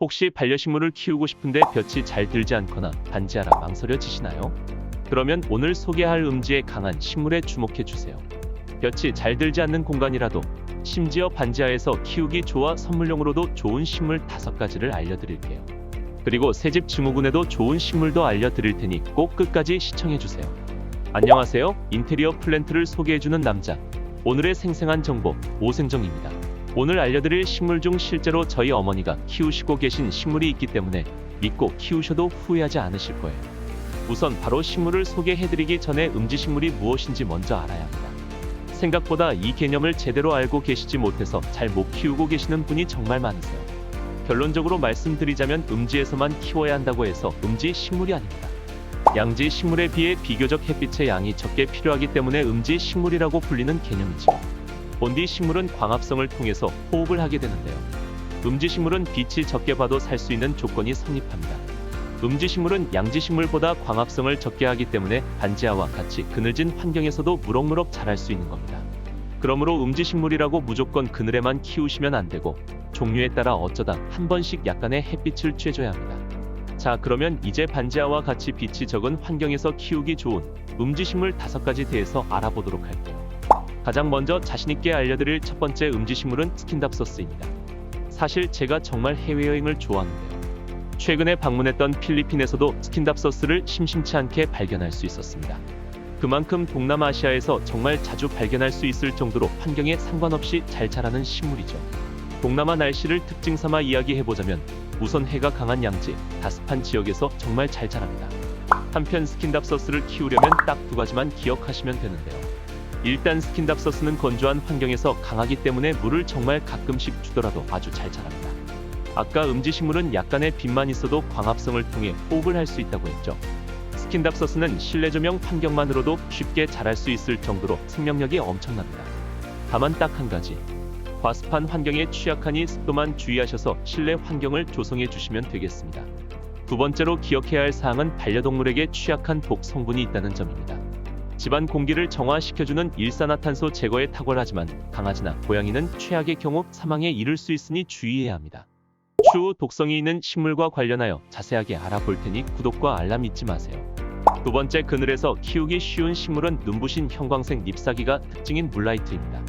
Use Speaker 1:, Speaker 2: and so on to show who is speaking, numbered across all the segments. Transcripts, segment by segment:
Speaker 1: 혹시 반려식물을 키우고 싶은데 볕이 잘 들지 않거나 반지하라 망설여지시나요? 그러면 오늘 소개할 음지에 강한 식물에 주목해 주세요. 볕이 잘 들지 않는 공간이라도 심지어 반지하에서 키우기 좋아 선물용으로도 좋은 식물 다섯 가지를 알려드릴게요. 그리고 새집 증후군에도 좋은 식물도 알려드릴 테니 꼭 끝까지 시청해 주세요. 안녕하세요. 인테리어 플랜트를 소개해주는 남자. 오늘의 생생한 정보 오생정입니다. 오늘 알려드릴 식물 중 실제로 저희 어머니가 키우시고 계신 식물이 있기 때문에 믿고 키우셔도 후회하지 않으실 거예요. 우선 바로 식물을 소개해드리기 전에 음지식물이 무엇인지 먼저 알아야 합니다. 생각보다 이 개념을 제대로 알고 계시지 못해서 잘 못 키우고 계시는 분이 정말 많으세요. 결론적으로 말씀드리자면 음지에서만 키워야 한다고 해서 음지 식물이 아닙니다. 양지 식물에 비해 비교적 햇빛의 양이 적게 필요하기 때문에 음지 식물이라고 불리는 개념이지요. 본디 식물은 광합성을 통해서 호흡을 하게 되는데요. 음지 식물은 빛이 적게 봐도 살 수 있는 조건이 성립합니다. 음지 식물은 양지 식물보다 광합성을 적게 하기 때문에 반지하와 같이 그늘진 환경에서도 무럭무럭 자랄 수 있는 겁니다. 그러므로 음지 식물이라고 무조건 그늘에만 키우시면 안 되고 종류에 따라 어쩌다 한 번씩 약간의 햇빛을 쬐줘야 합니다. 자, 그러면 이제 반지하와 같이 빛이 적은 환경에서 키우기 좋은 음지식물 다섯 가지 대해서 알아보도록 할게요. 가장 먼저 자신있게 알려드릴 첫 번째 음지식물은 스킨답서스입니다. 사실 제가 정말 해외여행을 좋아하는데요. 최근에 방문했던 필리핀에서도 스킨답서스를 심심치 않게 발견할 수 있었습니다. 그만큼 동남아시아에서 정말 자주 발견할 수 있을 정도로 환경에 상관없이 잘 자라는 식물이죠. 동남아 날씨를 특징 삼아 이야기해보자면 우선 해가 강한 양지, 다습한 지역에서 정말 잘 자랍니다. 한편 스킨답서스를 키우려면 딱 두 가지만 기억하시면 되는데요. 일단 스킨답서스는 건조한 환경에서 강하기 때문에 물을 정말 가끔씩 주더라도 아주 잘 자랍니다. 아까 음지식물은 약간의 빛만 있어도 광합성을 통해 호흡을 할 수 있다고 했죠. 스킨답서스는 실내 조명 환경만으로도 쉽게 자랄 수 있을 정도로 생명력이 엄청납니다. 다만 딱 한 가지, 과습한 환경에 취약하니 습도만 주의하셔서 실내 환경을 조성해 주시면 되겠습니다. 두 번째로 기억해야 할 사항은 반려동물에게 취약한 독 성분이 있다는 점입니다. 집안 공기를 정화시켜주는 일산화탄소 제거에 탁월하지만 강아지나 고양이는 최악의 경우 사망에 이를 수 있으니 주의해야 합니다. 추후 독성이 있는 식물과 관련하여 자세하게 알아볼 테니 구독과 알람 잊지 마세요. 두 번째 그늘에서 키우기 쉬운 식물은 눈부신 형광색 잎사귀가 특징인 물라이트입니다.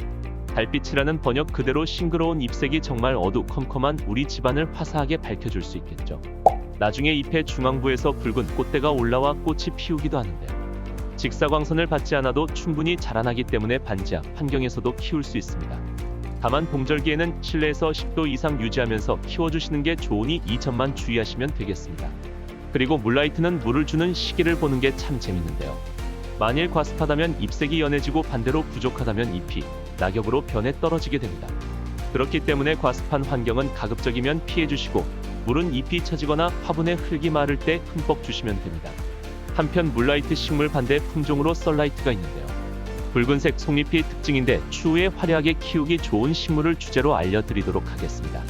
Speaker 1: 달빛이라는 번역 그대로 싱그러운 잎색이 정말 어두컴컴한 우리 집안을 화사하게 밝혀줄 수 있겠죠. 나중에 잎의 중앙부에서 붉은 꽃대가 올라와 꽃이 피우기도 하는데요. 직사광선을 받지 않아도 충분히 자라나기 때문에 반지하 환경에서도 키울 수 있습니다. 다만 동절기에는 실내에서 10도 이상 유지하면서 키워주시는 게 좋으니 이 점만 주의하시면 되겠습니다. 그리고 물라이트는 물을 주는 시기를 보는 게 참 재밌는데요. 만일 과습하다면 잎색이 연해지고 반대로 부족하다면 잎이 낙엽으로 변해 떨어지게 됩니다. 그렇기 때문에 과습한 환경은 가급적이면 피해주시고 물은 잎이 처지거나 화분에 흙이 마를 때 흠뻑 주시면 됩니다. 한편 물라이트 식물 반대 품종으로 썰라이트가 있는데요. 붉은색 속잎이 특징인데 추후에 화려하게 키우기 좋은 식물을 주제로 알려드리도록 하겠습니다.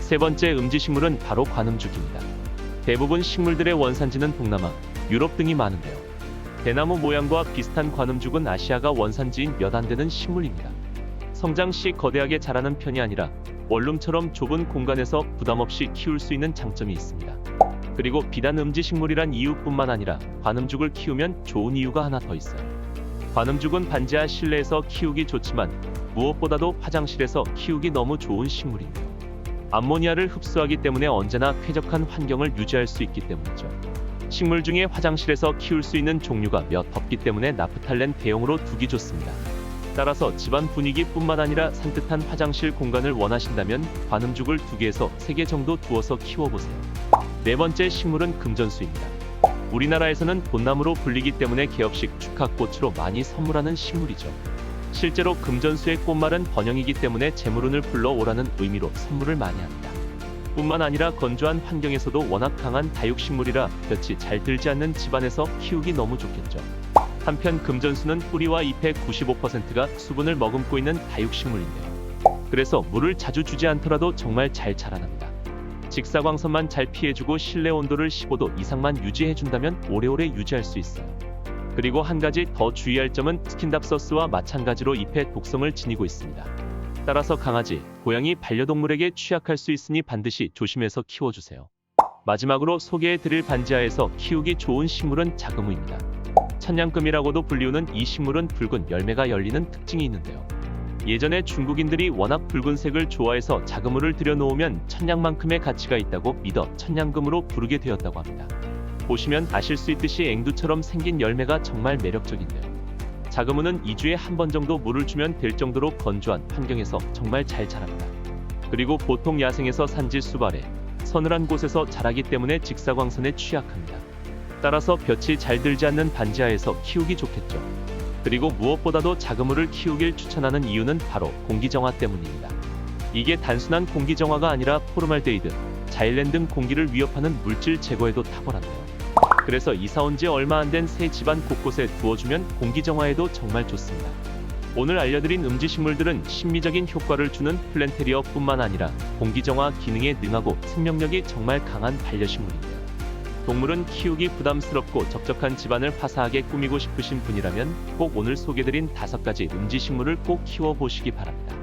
Speaker 1: 세 번째 음지식물은 바로 관음죽입니다. 대부분 식물들의 원산지는 동남아, 유럽 등이 많은데요. 대나무 모양과 비슷한 관음죽은 아시아가 원산지인 몇 안 되는 식물입니다. 성장 시 거대하게 자라는 편이 아니라 원룸처럼 좁은 공간에서 부담 없이 키울 수 있는 장점이 있습니다. 그리고 비단 음지식물이란 이유뿐만 아니라 관음죽을 키우면 좋은 이유가 하나 더 있어요. 관음죽은 반지하 실내에서 키우기 좋지만 무엇보다도 화장실에서 키우기 너무 좋은 식물인데요. 암모니아를 흡수하기 때문에 언제나 쾌적한 환경을 유지할 수 있기 때문이죠. 식물 중에 화장실에서 키울 수 있는 종류가 몇 없기 때문에 나프탈렌 대용으로 두기 좋습니다. 따라서 집안 분위기뿐만 아니라 산뜻한 화장실 공간을 원하신다면 관음죽을 두 개에서 세개 정도 두어서 키워보세요. 네 번째 식물은 금전수입니다. 우리나라에서는 돈나무로 불리기 때문에 개업식 축하꽃으로 많이 선물하는 식물이죠. 실제로 금전수의 꽃말은 번영이기 때문에 재물운을 불러오라는 의미로 선물을 많이 합니다. 뿐만 아니라 건조한 환경에서도 워낙 강한 다육식물이라 볕이 잘 들지 않는 집안에서 키우기 너무 좋겠죠. 한편 금전수는 뿌리와 잎의 95%가 수분을 머금고 있는 다육식물인데요. 그래서 물을 자주 주지 않더라도 정말 잘 자라납니다. 직사광선만 잘 피해주고 실내 온도를 15도 이상만 유지해준다면 오래오래 유지할 수 있어요. 그리고 한 가지 더 주의할 점은 스킨답서스와 마찬가지로 잎의 독성을 지니고 있습니다. 따라서 강아지, 고양이 반려동물에게 취약할 수 있으니 반드시 조심해서 키워주세요. 마지막으로 소개해드릴 반지하에서 키우기 좋은 식물은 자그무입니다. 천냥금이라고도 불리우는 이 식물은 붉은 열매가 열리는 특징이 있는데요. 예전에 중국인들이 워낙 붉은색을 좋아해서 자그무를 들여놓으면 천냥만큼의 가치가 있다고 믿어 천냥금으로 부르게 되었다고 합니다. 보시면 아실 수 있듯이 앵두처럼 생긴 열매가 정말 매력적인데요. 자그무는 2주에 한 번 정도 물을 주면 될 정도로 건조한 환경에서 정말 잘 자랍니다. 그리고 보통 야생에서 산지 수발에 서늘한 곳에서 자라기 때문에 직사광선에 취약합니다. 따라서 볕이 잘 들지 않는 반지하에서 키우기 좋겠죠. 그리고 무엇보다도 자그무를 키우길 추천하는 이유는 바로 공기정화 때문입니다. 이게 단순한 공기정화가 아니라 포르말데이드, 자일렌 등 공기를 위협하는 물질 제거에도 탁월한데요. 그래서 이사 온 지 얼마 안 된 새 집안 곳곳에 두어주면 공기정화에도 정말 좋습니다. 오늘 알려드린 음지식물들은 심미적인 효과를 주는 플랜테리어뿐만 아니라 공기정화 기능에 능하고 생명력이 정말 강한 반려식물인데요. 동물은 키우기 부담스럽고 적적한 집안을 화사하게 꾸미고 싶으신 분이라면 꼭 오늘 소개드린 다섯 가지 음지식물을 꼭 키워보시기 바랍니다.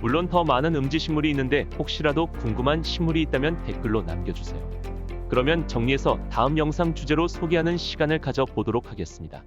Speaker 1: 물론 더 많은 음지식물이 있는데 혹시라도 궁금한 식물이 있다면 댓글로 남겨주세요. 그러면 정리해서 다음 영상 주제로 소개하는 시간을 가져보도록 하겠습니다.